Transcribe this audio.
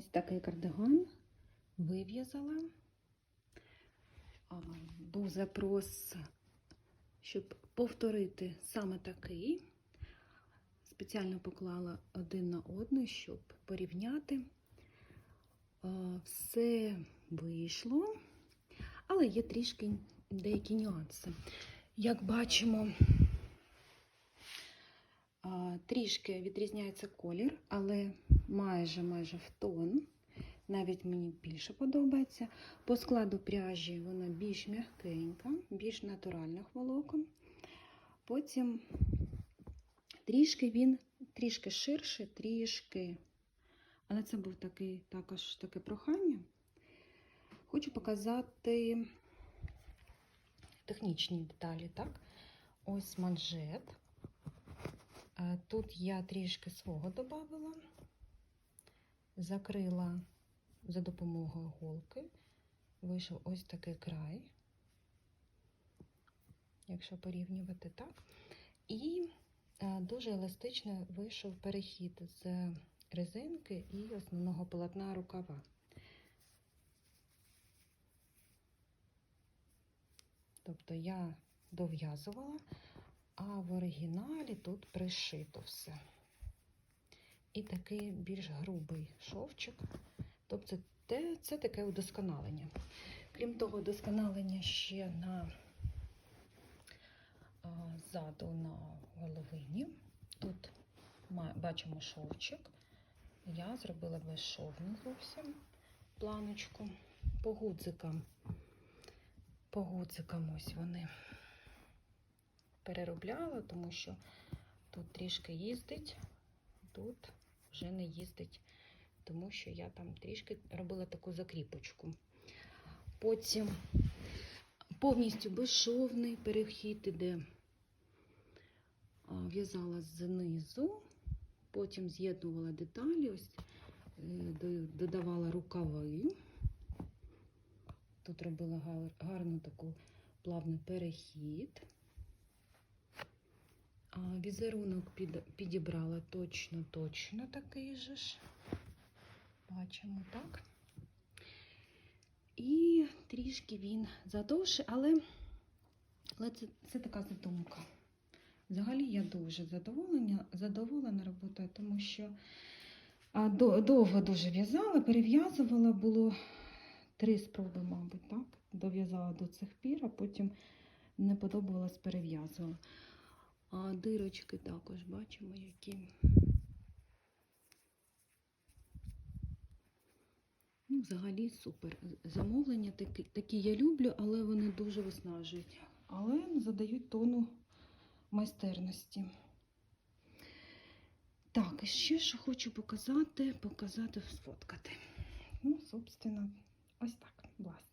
Ось такий кардиган вив'язала. Був запрос, щоб повторити саме такий. Спеціально поклала один на один, щоб порівняти. Все вийшло, але є трішки деякі нюанси. Як бачимо, трішки відрізняється колір, але майже майже в тон. Навіть мені більше подобається. По складу пряжі вона більш м'якенька, більш натуральних волокон. Потім трішки він трішки ширше, трішки. Але це був такий, також таке прохання. Хочу показати технічні деталі. Так? Ось манжет. Е, Тут я трішки свого додавала, закрила за допомогою голки. Вийшов ось такий край, якщо порівнювати так. І е, дуже еластично вийшов перехід з резинки і основного полотна рукава. Тобто я дов'язувала, а в оригіналі тут пришито все. І такий більш грубий шовчик. Тобто те, це таке удосконалення. Крім того, удосконалення ще на а, ззаду на головині. Тут бачимо шовчик. Я зробила безшовну зовсім планочку по гудзикам. По гудзикам ось вони переробляла, тому що тут трішки їздить, тут вже не їздить, тому що я там трішки робила таку закріпочку. Потім повністю безшовний перехід іде, в'язала знизу, потім з'єднувала деталі, ось е, додавала рукави. Тут робила гарну таку плавний перехід. Візерунок під, підібрала точно-точно такий же ж. Бачимо так. І трішки він задовше, але, але це, це така задумка. Взагалі я дуже задоволена, задоволена роботою, тому що а, до, довго дуже в'язала, перев'язувала, було три спроби, мабуть, так? Дов'язала до цих пір, а потім не подобалось, перев'язувала. А дирочки також бачимо, які. Ну, взагалі супер. Замовлення такі, такі я люблю, але вони дуже виснажують. Але задають тону майстерності. Так, і ще що хочу показати, показати, сфоткати. Ну, собственно, ось так, власне.